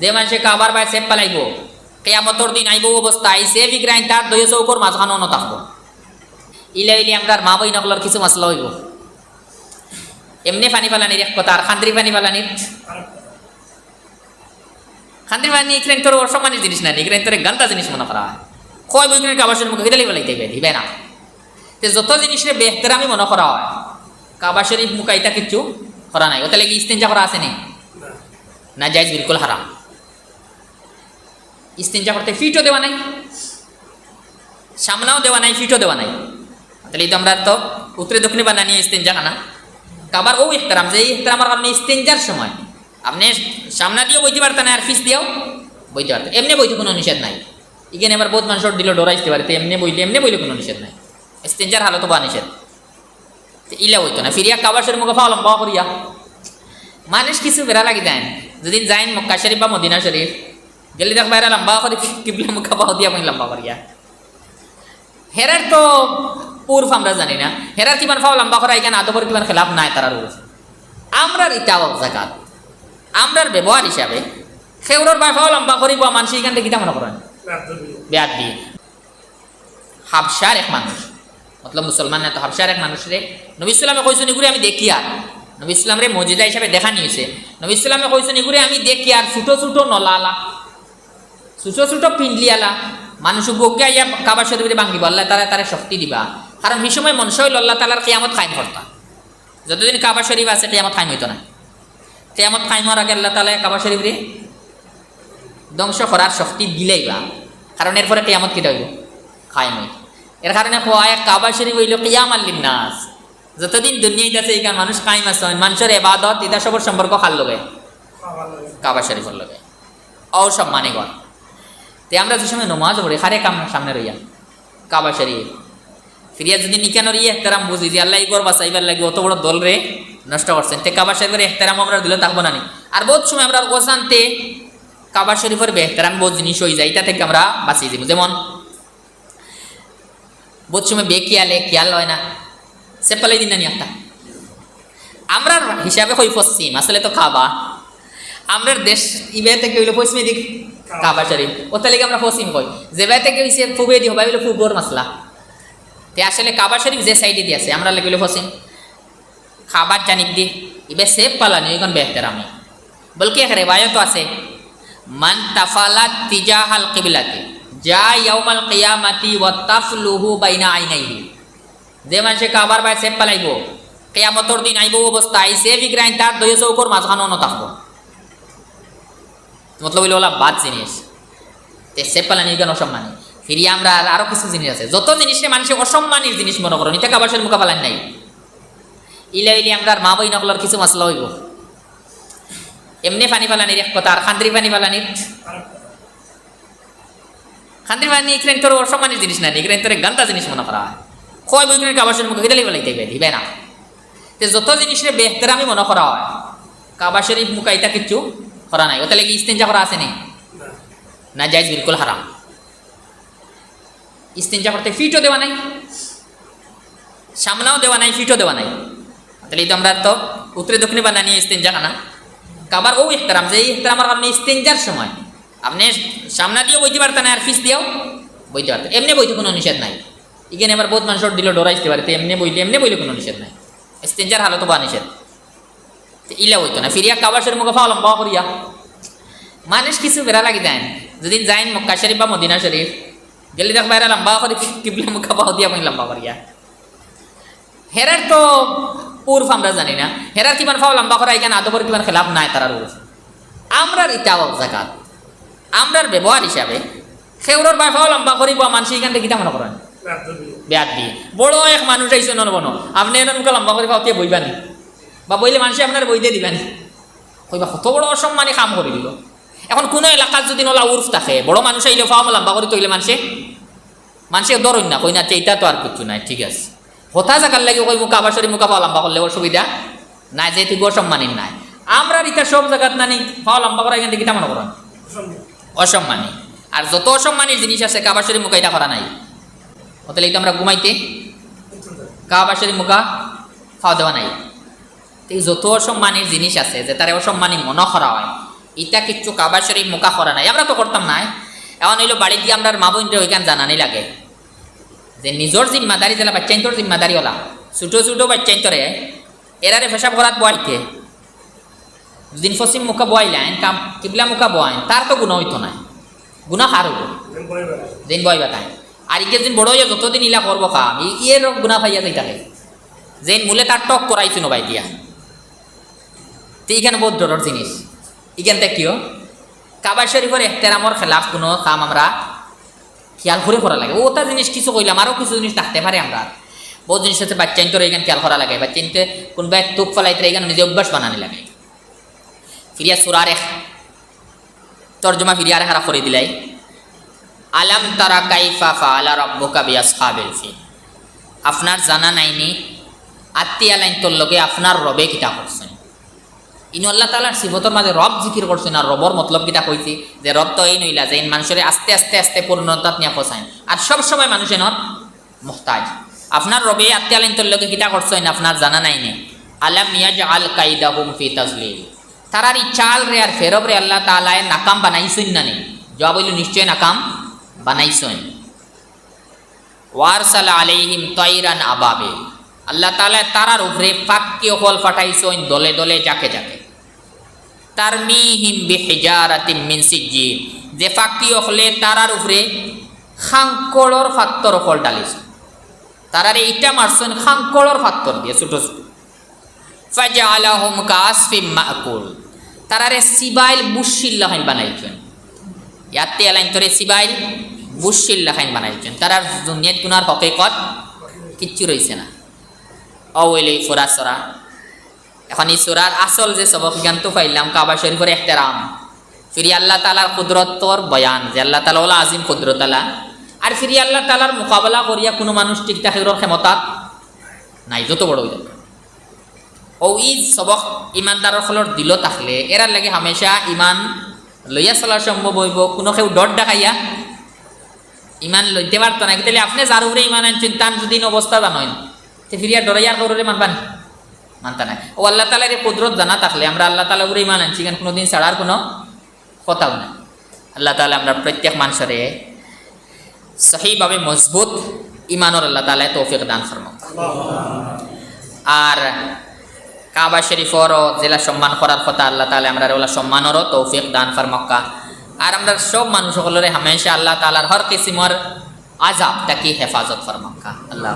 যে মানুষে কাবার বাই সেপ পালাইব কেয়ামতর দিন আইব অবস্থা, আইসে বিগ্রাইন তার দই চৌকর মাঝখানো ন থাকব ইলে ইলে আমরা মা বই নকলার কিছু মাসলা হইব। এমনি পানি ফালানির এক কথা, আর খান্দ্রি পানি ফালানির খান্দ্রি পানি ইকরেন তোর অসম্মানের জিনিস না ইকরেন তোর গান্তা জিনিস মনে করা হয়। কয় বই কিনে কাবাসের মুখে হিদালি ফেলাইতে দিবে না। যত জিনিসের বেহতেরামি মনে করা হয় কাবা শরীফ মুখাইতা কিচ্ছু করা নাই। ওতে লাগি ইস্তেঞ্জা করা আছে নি? না যাইজ বিলকুল হারাম। ইস্তেঞ্জা করতে ফিটও দেওয়া নাই সামনাও দেওয়া নাই, ফিটও দেওয়া নাই। তাহলে এই তো আমরা তো উত্তরে দক্ষিণে বানানি ইস্তেঞ্জা খানা কাবার ও ইহতারাম, যে এই ইহতারামের কারণে ইস্তেঞ্জার সময়, আপনি সামনা দিয়েও বইতে পারতেন আর ফিস দিয়েও বইতে পারতেন। এমনি বইতে কোনো নিষেধ নাই। এখানে আবার বহুত মানুষের দিল ডরাইতে পারে এমনি বইলে এমনি বইলে কোনো নিষেধ নাই। ইস্তেঞ্জার হালত বা নিষেধ। ইলা হইতো না, ফিরিয়া কাবার মুখে ফাও লম্বা করিয়া। মানুষ কিছু বেড়া লাগি যায় যেদিন যাইন মক্কা শরীফ বা মদিনা শরীফ গেলে দেখ বাইরা লম্বা করে কিবলা মুখা পাও দিয়া মই লম্বা করিয়া হেরার তো পূর্ব আমরা জানি না হেরার কিমান ফাও লম্বা করা এখানে আদবর কিমান খেলাফ নাই তারার রূপ আমরার ইটাও জাকাত আমরার ব্যবহার হিসাবে সেউরর বাই ফাও লম্বা করিব মানুষ এখান থেকে কিতা মনে করেন ব্যাট দিয়ে হাবসার এক মানুষ মতলব মুসলমান না তো হাবসার এক মানুষ রে নবী ইসলামে কইছেন এগুলি আমি দেখি আর নবী ইসলাম রে মজিদা হিসাবে দেখা নিয়েছে নবী ইসলামে কইছেন এগুলি আমি দেখি আর ছোটো ছোটো নলালা ছোটো ছোটো পিন্ডলিয়ালা মানুষ বকে আইয়া কাবার শরীফে ভাঙ্গিব আল্লাহ তারা তারা শক্তি দিবা। কারণ সেই সময় মনসা হইল আল্লাহ তালার কেয়ামত খাইম করতা যতদিন কাবা শরীফ আছে, কেয়ামত খাইম হইতো না। কেয়ামত খাইমর আগে আল্লাহ তালা কাবা শরীফ রে ধ্বংস করার শক্তি দিলেইবা কারণ এরপরে কেয়ামত কিটা হইব? খাইম হইত। এর কারণে খোয়ায় কাবা শরীফ হইল কিয়াম আল্লিম নাস যতদিন দুনিয়াতে আছে এইখান মানুষ কাইম আছে। মানুষের এবাদত, এটা সবর সম্পর্ক খাল লগে। কাবা শরীফের লগে। অসম্মানে গণ। তে আমরা যে সময় নমাজ পড়ি, হারে কাম সামনে রইয়া, কাবা শরীফ। ফিরিয়া যদি নিকানোর ইয়ে এহতারাম বুঝি যে আল্লাহ ইগর বাসাইবার লাগে, অত বড় দল রে, নষ্ট করছেন। তে কাবা শরীফের এহতারাম আমরা দিলে থাকব না আর বহুত সময় আমরা ওসানতে কাবা শরীফের বেহতারাম বহুত জিনিস হয়ে যায়, এটা থেকে আমরা বাঁচিয়ে দিব যেমন, বহুত সময় বে বেকিয়ালে খেয়াল হয় না, সে পালাই দিন না একটা আমরা হিসাবে হই পশ্চিম আসলে তো কাবা। আমরার দেশ ইবে থেকে হইল পশ্চিমে দিক? কাবা শরীফ ওটা লেগে আমরা পশ্চিম কই। যে বাই থেকে হইছে পূবে দি হবাই হইল পূর্বর মাসলা তে আসলে কাবা শরীফ যে সাইডে দিয়ে আছে, আমরা লেগে পশ্চিম খাবার জানিক দি, ইবে সেফ পালানি এখন বেহতের আমি। বলকি এক রেবায়ত আছে। মান তাফালাত তিজাহাল কিবলাতে, যা ইয়াউমাল কিয়ামাতি ওয়া তাফলুহু বাইনা আইনাইহি। যে মানুষে কাবার বাই সেফ পালাইব, কেয়ামতর দিন আইব অবস্থা, আইসে বিগ্রাইন তার দই চৌকর মাঝখানো ন থাকব মতলব হইল ওলা বাদ জিনিস। তে সেফ পালানি কেন অসম্মানী। ফিরিয়ে আমরা আর আরও কিছু জিনিস আছে। যত জিনিসে মানুষের অসম্মানের জিনিস মনে করো এটা কাবাসের পালান নাই। ইলে ইলে আমরা মা বই নকলার কিছু মাসলা হইব। এমনি পানি ফালানির এক কথা, আর খান্দ্রি পানি ফালানির খান্দ্রি পানি ইকরেন তোর অসম্মানের জিনিস না ইকরেন তোর গান্তা জিনিস মনে করা হয়। বই কিনে কাবাসের মুখে হিদালি ফেলাইতে দিবে না। তে যত জিনিসের বেহতেরামি মনে করা হয় কাবা শরীফ মুখাইতা কিচ্ছু করা নাই। ওতে কি ইস্তেঞ্জা করা আছে নি? যাইজ বিলকুল হারাম। ইস্তেঞ্জা করতে ফিটও দেওয়া নাই। সামনাও দেওয়া নাই, ফিটও দেওয়া নাই। তাহলে এই তো আমরা তো উত্তরে দক্ষিণে বানানি ইস্তেঞ্জা খানা কাবার ও ইহতারাম, যে এই ইহতারামের কারণে ইস্তেঞ্জার সময়। আপনি সামনা দিয়েও বইতে পারতেন আর ফিস দিয়েও বইতে পারতেন এমনি বইতে কোনো নিষেধ নাই। এখানে এবার বহুত মানুষের দিল ডোরা ডরাইতে পারে এমনি বইলে এমনি বইলে কোনো নিষেধ নাই। ইস্তেঞ্জার হালত বা নিষেধ। ইলা হইতো না ফিরিয়া কাবার শরীফ মুখে ফাও লম্বা করিয়া। মানুষ কিছু বেড়া লাগি যায় যেদিন যাইন মক্কা শরীফ বা মদিনা শরীফ গেলে দেখ বাইরা লম্বা করে কিবলা মুখা পাও দিয়া মই লম্বা করিয়া। হেরার তো পূর্ব আমরা জানি না হেরার কিমান ফাও লম্বা করা এখানে আদবর কিমান খেলাফ নাই তারার রূপ আমরার ইটাও জাকাত আমরার ব্যবহার হিসাবে সেউরর বাই ফাও লম্বা করিব মানুষ এখান থেকে কিতা মনে করেন? ব্যাট দিয়ে বড় এক মানুষ আইসে নন বনো আপনি এনে মুখে লম্বা করে পাওয়া বইবানি বা বইলে মানুষে আপনার বই দিয়ে দিবেন। কইবা, কত বড় অসম্মানী কাম করে দিল। এখন কোনো এলাকার যদি নলা উর্ফ থাকে, বড় মানুষ আইলে ফাও লম্বা করে তৈলে মানুষে। মানুষে ধরুন না কই না এইটা তো আর কিছু নাই, ঠিক আছে। হতা জাকার লাগে কই মুখা আবার শরীর মুখা লম্বা করলে অসুবিধা নাই, যেহেতু অসম্মানীর নাই। আমরা রিতা সব জায়গাত নানি, ফাও লম্বা করা এখান থেকে কিতা মনে করেন অসম্মানী। আর যত অসম্মানীর জিনিস আছে কাবার শরীর মুখা এটা করা নাই। এই তো আমরা ঘুমাইতে। কাবা শরীর মুখা খাওয়া দেওয়া নাই। এই যত অসম্মানের জিনিস আছে যে তার অসম্মানী মনে করা হয়। ইটা কিচ্ছু কাবা শরীফ মুখা করা নাই। আমরা তো করতাম নাই এখন হইল বাড়ি দিয়ে আমরা মা বোনরে ওইখান জানানি লাগে। যে নিজর জিম্মাদারি যেলা বাচ্চাইন্তর জিম্মাদারি ওলা ছোটো ছোটো বাচ্চাইন্তরে এরারে পেশাব করাত বয়াইতে। দুদিন পশ্চিম মুখা বয়াইলেন কাম কিবলা মুখা বয়াইন তার তো গুণ হইতো নাই গুণা হার হইব। দিন বয়বা তাই আর ইকে দিন বড় হইয়া যতদিন ইলা করব কাম ই- ইয়ের গুণা পাইয়া যাই থাকে যেন মূলে তার টক করাইছিল বাই দিয়া। তো এখানে বহুত ডরের জিনিস। এখানটা কিও কাবা শরীফের এহতেরামর খেলাফ কোনো কাম আমরা খেয়াল করে করা লাগে। ওটা জিনিস কিছু কইলাম আরও কিছু জিনিস থাকতে পারে আমরা। বহুত জিনিস হচ্ছে বাচ্চাইন্তর এখানে খেয়াল করা লাগে। বাচ্চাইনতে কোনবা এক তুক ফলাইতে এখানে নিজে অভ্যাস বানানি লাগে। ফিরিয়া সুরার এক তর্জমা ফিরিয়া হারা করে দিলাই। আলাম তারা কাইফা ফা ফাআলা রাব্বুকা বিআসহাবিল ফিল আপনার জানা নাইনি আত্মীয় লাইন তোর লগে আপনার রবে কিতা করছেন। ইনু আল্লাহ তালার সিফতর মাঝে রব জিকির করছেন আর রবর মতলব কিতা কইছি? যে রব তো এই নইলা, যে মানুষের আস্তে আস্তে আস্তে পূর্ণতাত নিয়ে পৌঁছায় আর সব সময় মানুষের নর মোহতাজ। আপনার রবে আত্মীয় লাইন তোর লগে কিতা করছেন আপনার জানা নাই নে। আলাম ইয়াজ আল কাইদা হুম ফি তাজলিল। তারার এই চাল রে আর ফেরব রে আল্লাহ তালায় নাকাম বানাইছেন না নি? জবাব হইল নিশ্চয় নাকাম বানাইছেন। ওয়ারসালা আলাইহিম তৈরান আবাবে আল্লাহ তালা তারার উপরে ফাঁকি হল ফাটাইছেন দলে দলে, যাকে যাকে। তারমিহিম বিহিজারাতিন মিন সিজ্জিল যে ফাঁকি হলে তারার উপরে খাঙ্কড়র ফাত্তর ফল ডালিছে তারারে ইটা মারছেন খাঙ্কড়র ফাত্তর দিয়ে, ছোট ছোট। ফাজা আলাহম কাসফিম মাকুল। তারারে সিবাইল বুশিল্লাহাইন বানাইছেন। ইয়াতে আলাইন তোরে সিবাইল বুশিল্লাহাইন বানাইছেন। তারার দুনিয়াত গুনার হকেকত কিচ্ছু রইছে না। অওয়েলে ফোরা সরা। এখন এই সুরার আসল যে সবক জ্ঞান তো পাইলাম, কাবা শরীফের এহতেরাম। ফিরি আল্লাহ তালার কুদরতর বয়ান, যে আল্লাহ তালা ওলা আজিম কুদরত আলা আর ফিরি আল্লাহ তালার মোকাবেলা করিয়া কোনো মানুষ ঠিক থাকির ক্ষমতা নাই, যত বড় হইল ও ই সবক ইমানদারের ফলর দিল থাকলে এরার লাগে হামেশা ইমান লইয়া চলা সম্ভব হইব, কোনো কেউ ডর দেখাইয়া। ইমান লইতে পারতো না তাহলে আপনি যার উপরে ইমান আনছেন তার যদি অবস্থা জানেন তে ফিরিয়া ডরাইয়ার করলে মানবান মানতা নাই। ও আল্লাহ তালার এই কুদরত জানা থাকলে আমরা আল্লাহ তালা উপরে ইমান আনছি কেন কোনোদিন ছাড়ার কোনো কথাও নাই। আল্লাহ তালা আমরা প্রত্যেক মানুষরে সহিভাবে মজবুত ইমানর আল্লাহ তালায় তৌফিক দান ফরমাক আর কাবা শরীফরও জেলা সম্মান করার কথা আল্লাহ তালা আমরা ওলা সম্মানেরও তৌফিক দান ফরমক্কা আর আমরা সব মানুষ সকলের হামেশা আল্লাহ তালার হর কিসিমর আজাব তাকে হেফাজত ফরমক্কা আল্লাহ